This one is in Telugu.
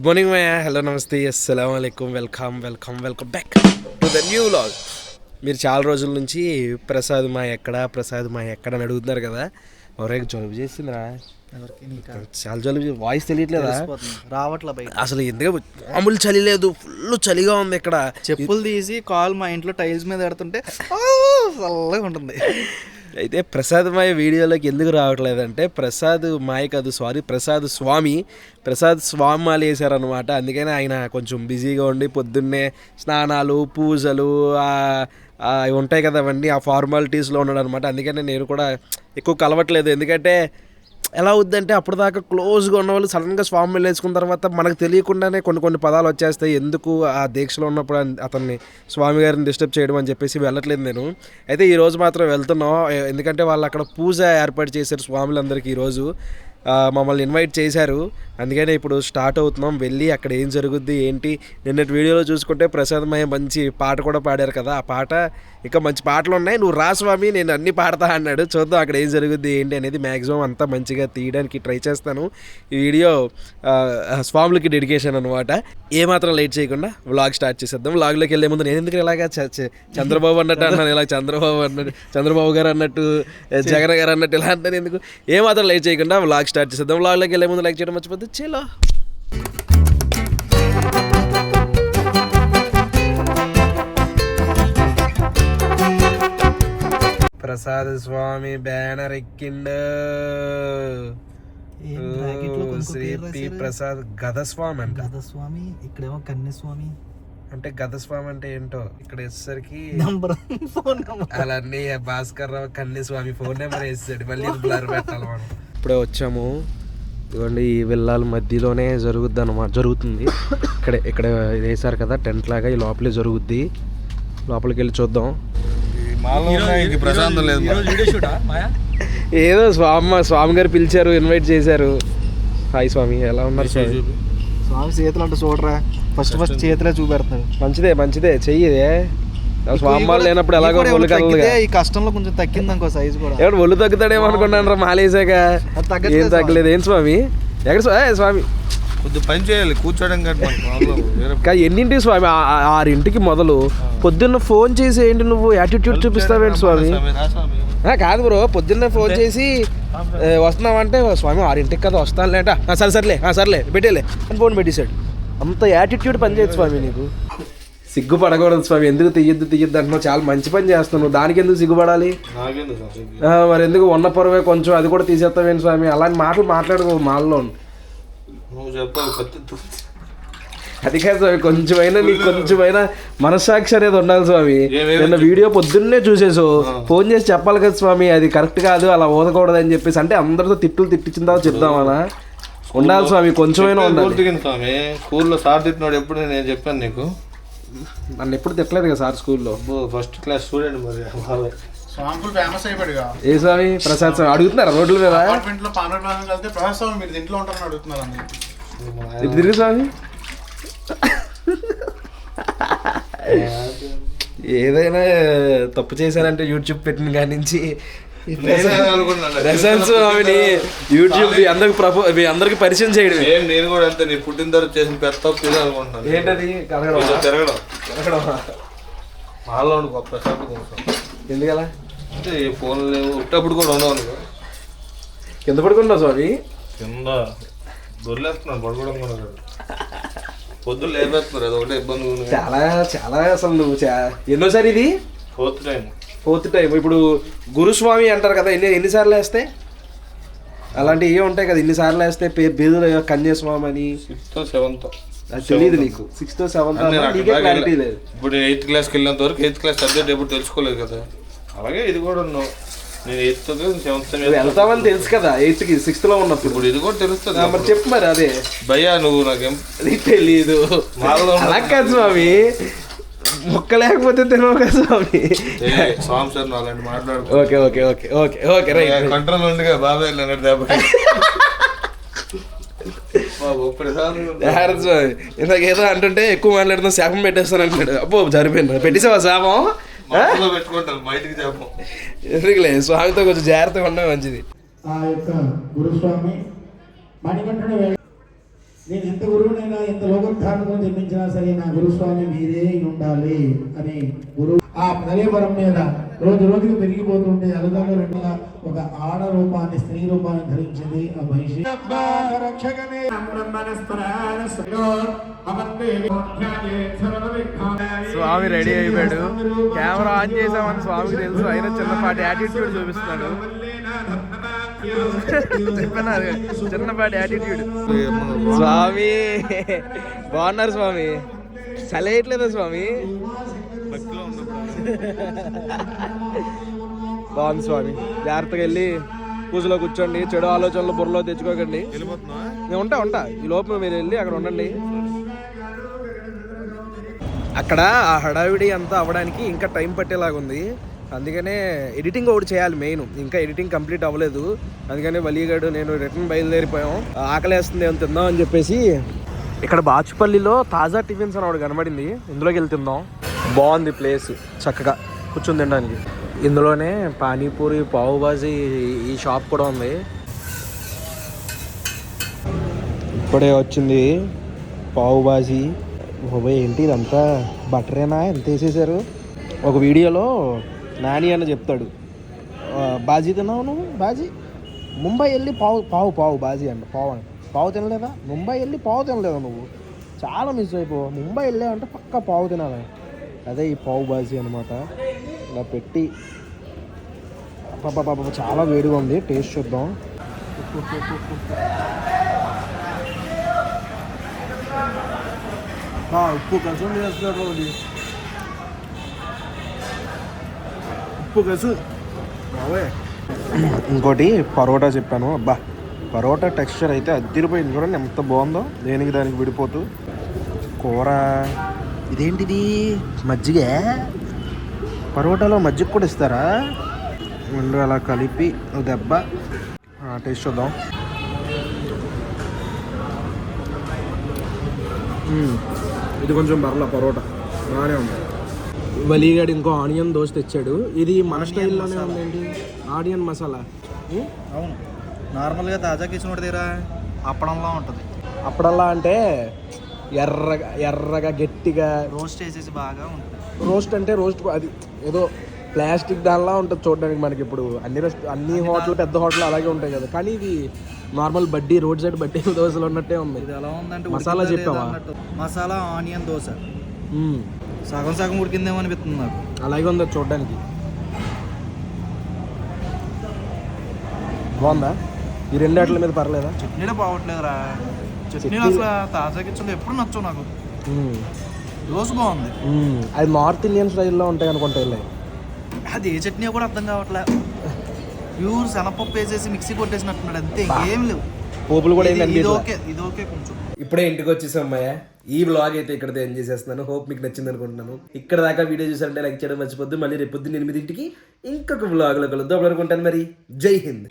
గుడ్ మార్నింగ్ మయా హలో నమస్తే అస్సలం అయికం welcome welcome welcome back to the new log మీరు చాలా రోజుల నుంచి ప్రసాద్ మా ఎక్కడ ప్రసాద్ మా ఎక్కడ అని అడుగుతున్నారు కదా. ఎవరైనా జలుబు చేసిందిరా. చాలా జలుబు వాయిస్ తెలియట్లేదా. రావట్లే బయట అసలు ఎందుకు? మామూలు చలి లేదు. ఫుల్ చలిగా ఉంది ఇక్కడ. చెప్పులు తీసి కాల్ మా ఇంట్లో టైల్స్ మీద పెడుతుంటే చల్లగా ఉంటుంది. అయితే ప్రసాద్ మాయ వీడియోలోకి ఎందుకు రావట్లేదంటే ప్రసాద్ మాయ కాదు సారీ ప్రసాద్ స్వామి ప్రసాద్ స్వామి మాల వేశారనమాట అందుకని ఆయన కొంచెం బిజీగా ఉండి పొద్దున్నే స్నానాలు పూజలు ఉంటాయి కదా అవన్నీ ఆ ఫార్మాలిటీస్లో ఉన్నాడు అనమాట అందుకని నేను కూడా ఎక్కువ కలవట్లేదు. ఎందుకంటే ఎలా అవుద్దంటే అప్పటిదాకా క్లోజ్గా ఉన్న వాళ్ళు సడన్గా స్వామి వేసుకున్న తర్వాత మనకు తెలియకుండానే కొన్ని కొన్ని పదాలు వచ్చేస్తాయి. ఎందుకు ఆ దీక్షలో ఉన్నప్పుడు అతన్ని స్వామి గారిని డిస్టర్బ్ చేయడం అని చెప్పేసి వెళ్ళట్లేదు నేను. అయితే ఈరోజు మాత్రం వెళ్తున్నాం. ఎందుకంటే వాళ్ళు అక్కడ పూజ ఏర్పాటు చేశారు స్వాములందరికీ ఈరోజు మమ్మల్ని ఇన్వైట్ చేశారు. అందుకనే ఇప్పుడు స్టార్ట్ అవుతున్నాం. వెళ్ళి అక్కడ ఏం జరుగుద్ది ఏంటి? నిన్నటి వీడియోలో చూసుకుంటే ప్రసాద్ మయ్య మంచి పాట కూడా పాడారు కదా. ఆ పాట ఇంకా మంచి పాటలు ఉన్నాయి. నువ్వు రా స్వామి నేను అన్ని పాడతా అన్నాడు. చూద్దాం అక్కడ ఏం జరుగుద్ది ఏంటి అనేది మ్యాక్సిమం అంతా మంచిగా తీయడానికి ట్రై చేస్తాను. ఈ వీడియో స్వాములకి డెడికేషన్ అనమాట ఏమాత్రం లేట్ చేయకుండా వ్లాగ్ స్టార్ట్ చేసేద్దాం. వ్లాగ్లోకి వెళ్ళే ముందు నేను ఎందుకు ఇలాగా చ- చంద్రబాబు అన్నట్టు అన్నాను. ఇలా చంద్రబాబు అన్నట్టు చంద్రబాబు గారు అన్నట్టు జగన్ గారు అన్నట్టు ఇలా అంటాను ఎందుకు? ఏమాత్రం లేట్ చేయకుండా వ్లాగ్ స్టార్ట్ చేసేద్దాం. వ్లాగ్లోకి వెళ్ళే ముందు లైక్ చేయడం మర్చిపోద్దు చలో. ప్రసాద్ స్వామి బ్యానర్ ఎక్కిండు. శ్రీ పి? ప్రసాద్ గదస్వామి అంట. గదస్వామి? ఇక్కడేమో కన్యస్వామి. అంటే గదస్వామి అంటే ఏంటో? ఇక్కడ ఫోన్ నంబర్ అలాన్ని భాస్కర్ రావు కన్యస్వామి ఫోన్ నెంబర్ వేసాడు మళ్ళీ బ్లర్ పెట్టాలి మనం. ఇప్పుడే వచ్చాము. ఇదిగోండి ఈ విల్లాల మధ్యలోనే జరుగుద్ది అనమాట జరుగుతుంది. ఇక్కడ ఇక్కడ వేసారు కదా టెంట్ లాగా ఈ లోపలే జరుగుద్ది. లోపలికి వెళ్ళి చూద్దాం ప్రశాంతం లేదు ఏదో స్వామి స్వామి గారు పిలిచారు ఇన్వైట్ చేశారు. హాయ్ స్వామి ఎలా ఉన్నారు స్వామి? స్వామి చేతులు అంటే చూడరా. ఫస్ట్ ఫస్ట్ చేతులే చూపెడతాడు మంచిదే మంచిదే. చెయ్యిదే. స్వామి వాళ్ళు లేనప్పుడు ఎలాగో ఒళ్ళు. తగ్గితే ఈ కష్టంలో కొంచెం తగ్గింది అనుకో సైజ్ కూడా. ఎవడు ఒళ్ళు తగ్గుతాడేమో అనుకున్నాను రా మాలేసాక ఏం తగ్గలేదు ఏం స్వామి? ఎక్కడ స్వామి? కొద్దిగా పని చేయాలి కూర్చోడం కంటే మనకు ప్రాబ్లం వేరే కా ఎన్నింటికి స్వామి? ఆరింటికి మొదలు. పొద్దున్న ఫోన్ చేసి ఏంటి నువ్వు? యాటిట్యూడ్ చూపిస్తావేంటి స్వామి? కాదు బ్రో పొద్దున్న ఫోన్ చేసి వస్తున్నావంటే స్వామి ఆరింటికి కదా వస్తాను లేట సరే సర్లే ఆ, సర్లే పెట్టేలే. అని ఫోన్ పెట్టేశాడు. అంత యాటిట్యూడ్ పనిచేయదు స్వామి నీకు. సిగ్గుపడకూడదు స్వామి. ఎందుకు తీయద్దు తీయద్దు అంటున్నావు? చాలా మంచి పని చేస్తున్నావు. దానికి ఎందుకు సిగ్గుపడాలి? మరి ఎందుకు ఉన్న పొరవే కొంచెం అది కూడా తీసేస్తావేంటి స్వామి? అలాంటి మాటలు మాట్లాడుకో మాల్లో. అది కాదు స్వామి కొంచెమైనా నీకు కొంచెమైనా మనస్సాక్షి అనేది ఉండాలి స్వామి. నిన్న వీడియో పొద్దున్నే చూసేసావు. ఫోన్ చేసి చెప్పాలి కదా స్వామి అది కరెక్ట్ కాదు అలా ఊదకూడదు అని చెప్పేసి. అంటే అందరితో తిట్టులు తిట్టించిన తర్వాత చెప్దామనా ఉండాలి స్వామి కొంచెమైనా ఉండాలి. స్కూల్లో సార్ తిట్టినాడు ఎప్పుడు నేను చెప్పాను నీకు? నన్ను ఎప్పుడు తిట్టలేదు కదా సార్ స్కూల్లో. ఫస్ట్ క్లాస్ స్టూడెంట్ మరి. స్వామిపుల్ ఫేమస్ అయిపోయాడుగా ఏ స్వామి? ప్రసాద్ స్వామి. అడుగుతున్నారా రోడ్ల మీద? అపార్ట్మెంట్లో పాండ్ర క్లాస్ వెళ్తే ప్రసాద్ స్వామి మీరు ఇంట్లో ఉంటారని అడుగుతున్నారు అందరూ. ఇటు తిరిగి స్వామి. ఏదైనా తప్పు చేశానంటే యూట్యూబ్ పెట్టిన కాడి నుంచి నేనే అనుకున్నాను. ప్రశాంత్ స్వామిని యూట్యూబ్ మీ అందరికి ప్రపో మీ అందరికి పరిచయం చేయడం ఏం నేను కూడా అంతే నీ పుట్టిన తర్వాత చేసిన పెద్ద తప్పు ఇదే అనుకుంటున్నాను. ఏంటది? కలగడం తిరగడం. కలగడం మాలో గొప్ప ప్రశాంతం కోసం ఎందుకలా? అంటే ఈ ఫోన్లు లేవు. ఉట్టప్పుడు కూడా ఉండవు అనుకో కింద పడుకున్నావు స్వామి? కింద దొరిలేస్తున్నాను పడుకోవడం కూడా కాదు. పొద్దున్న లేపేస్తున్నారు అది ఒకటే ఇబ్బంది చాలా చాలా అసలు నువ్వు ఎన్నోసారి ఇది? Fourth time fourth time. ఇప్పుడు గురుస్వామి అంటారు కదా ఎన్ని ఎన్నిసార్లు వేస్తే అలాంటివి ఏ ఉంటాయి కదా ఎన్నిసార్లు వేస్తే పేరు బీదుల కన్యాస్వామి అని సిక్స్త్ సెవెంత్. అది తెలియదు నీకు. సిక్స్త్ సెవెంత్ నీకే క్లారిటీ లేదు. ఇప్పుడు నేను ఎయిత్ క్లాస్కి వెళ్ళినంత వరకు ఎయిత్ క్లాస్ సబ్జెక్ట్ ఎప్పుడు తెలుసుకోలేదు కదా. అలాగే ఇది కూడా ఉన్నావు. నేను ఎయిత్ సెవెంత్ నువ్వు వెళ్తావని తెలుసు కదా ఎయిత్కి సిక్స్త్లో ఉన్నప్పుడు. ఇప్పుడు ఇది కూడా తెలుస్తుంది మరి చెప్పు మరి అదే. భయ్యా నువ్వు నాకేం ఉన్న- అలా కాదు స్వామి. మొక్క లేకపోతే తెలియవు కదా స్వామి స్వామి సార్ అలాంటి మాట్లాడు okay okay okay okay okay right control బాబాయ్ అన్నట్టు దెబ్బ బాబు ఒక్కడిసారి జాగ్రత్త స్వామి ఇందాక ఏదో అంటుంటే ఎక్కువ మాట్లాడుతున్నా శాపం పెట్టేస్తాను అంటున్నాడు. అబ్బో సరిపోయింది. పెట్టేసావా శాపం? పెట్టుకుంటారు బయటికి చెప్పం. ఎందుకులే స్వామితో కొంచెం జాగ్రత్తగా ఉండడం మంచిది. ఆ యొక్క గురుస్వామి మణికంఠుడు నేను ఎంత గురువునైనా ఎంత లోకోద్ధారణకు జన్మించినా సరే నా గురుస్వామి మీరే ఉండాలి అని గురువు ఆ కలేవరం మీద రోజు రోజుకు పెరిగిపోతుంటే అలుదాలో రెండు ఒక ఆడ రూపాన్ని స్త్రీ రూపాన్ని ధరించింది ఆ మహిషి. స్వామి రెడీ అయిపోయాడు. కెమెరా ఆన్ చేసామని స్వామికి తెలుసు. అయినా చిన్నపాటి యాటిట్యూడ్ చూపిస్తున్నాడు. చిన్నపాటి యాటిట్యూడ్ స్వామి బాగున్నారు స్వామి. చలేయట్లేదా స్వామి? బాగుంది స్వామి. జాగ్రత్తగా వెళ్ళి పూజలో కూర్చోండి చెడు ఆలోచనలు బుర్రలో తెచ్చుకోకండి. నేను ఉంటా ఉంటా. ఈ లోపల మీరు వెళ్ళి అక్కడ ఉండండి. అక్కడ ఆ హడావిడి అంతా అవ్వడానికి ఇంకా టైం పట్టేలాగుంది. అందుకనే ఎడిటింగ్ ఒకటి చేయాలి మెయిన్. ఇంకా ఎడిటింగ్ కంప్లీట్ అవ్వలేదు. అందుకనే వలీగాడు నేను రిటర్న్ బయలుదేరిపోయాం. ఆకలేస్తుంది ఏం తిందాం అని చెప్పేసి ఇక్కడ బాచుపల్లిలో తాజా టిఫిన్స్ అని ఒకటి కనబడింది. ఇందులోకి వెళ్ళి తిందాం. బాగుంది ప్లేస్ చక్కగా కూర్చొని తినడానికి. ఇందులోనే పానీపూరి పావు బాజీ ఈ షాప్ కూడా ఉంది. ఇప్పుడే వచ్చింది పావు బాజీ బాబాయ్ ఏంటి ఇదంతా? బటరేనా? ఎంత వేసేసారు? ఒక వీడియోలో నాని అని చెప్తాడు. బాజీ తిన్నావు నువ్వు? బాజీ? ముంబై వెళ్ళి పావు పావు పావు బాజీ అంట పావు అంట పావు తినలేదా? ముంబై వెళ్ళి పావు తినలేదా నువ్వు? చాలా మిస్ అయిపో ముంబై వెళ్ళావంటే పక్క పావు తినాలి. అదే ఈ పావు బాజీ అనమాట ఇలా పెట్టి పాప చాలా వేడిగా ఉంది. టేస్ట్ చూద్దాం. ఉప్పు కసం చేస్తున్నారు ఇంకోటి పరోటా చెప్పాను. అబ్బా పరోటా టెక్స్చర్ అయితే అద్దరిపోయింది చూడండి ఎంత బాగుందో. దేనికి దానికి విడిపోతూ. కూర. ఇదేంటిది? మజ్జిగ? పరోటాలో మజ్జిగ కూడా ఇస్తారా? రెండు అలా కలిపి దెబ్బ. టేస్ట్ చూద్దాం. ఇది కొంచెం బర్ల పరోటా. బాగానే ఉంది. వలీగాడు ఇంకో ఆనియన్ దోశ తెచ్చాడు. ఇది మన స్టైల్లోనే ఉందేంటి ఆనియన్ మసాలా? అవును. నార్మల్గా తాజా కిచెన్ ఒకటి దగ్గర అప్పడంలా ఉంటుంది. అప్పుడల్లా అంటే ఎర్రగా ఎర్రగా గట్టిగా రోస్ట్ చేసేసి బాగా ఉంటుంది. రోస్ట్ అంటే రోస్ట్ అది ఏదో ప్లాస్టిక్ దానిలా ఉంటుంది చూడడానికి మనకి ఇప్పుడు. అన్ని రెస్ట్ అన్ని హోటల్ పెద్ద హోటల్ అలాగే ఉంటాయి కదా. కానీ ఇది నార్మల్ బడ్డీ రోడ్ సైడ్ బడ్డీ దోశలు ఉన్నట్టే ఉంది. ఇది ఎలా ఉందంటే మసాలా చెప్పావా? మసాలా ఆనియన్ దోశ. సగం సగం ఉడికిందేమో అనిపిస్తుంది నాకు. అలాగే ఉంది చూడడానికి. బాగుందా? ఈ రెండు వాటిల మీద పర్లేదా? చట్నీలో బాగోట్లేదురా. చట్నీలు అసలు తాజా కిచెన్లో ఎప్పుడు నచ్చవు నాకు. దోశ బాగుంది. అది నార్త్ ఇండియన్ స్టైల్లో ఉంటాయి అనుకుంటా వెళ్ళి. అది ఏ చట్నీ కూడా అర్థం కావట్లే. ప్యూర్ శనపప్పు వేసేసి మిక్సీ కొట్టేసినట్టున్నాడు అంతే ఏం లేవు. పోపులు కూడా ఇది-. ఓకే ఇది ఓకే కొంచెం. ఇప్పుడే ఇంటికి వచ్చేసాం అమ్మాయ. ఈ బ్లాగ్ అయితే ఇక్కడ ఎంజాయ్ చేస్తున్నాను హోప్ మీకు నచ్చింది అనుకుంటున్నాను. ఇక్కడ దాకా వీడియో చూసారంటే లైక్ చేయడం మర్చిపోద్దు. మళ్ళీ రేపు పొద్దున్న ఎనిమిదింటికి ఇంకొక బ్లాగ్లో కలుద్దాం అనుకుంటాను మరి. జై హింద్.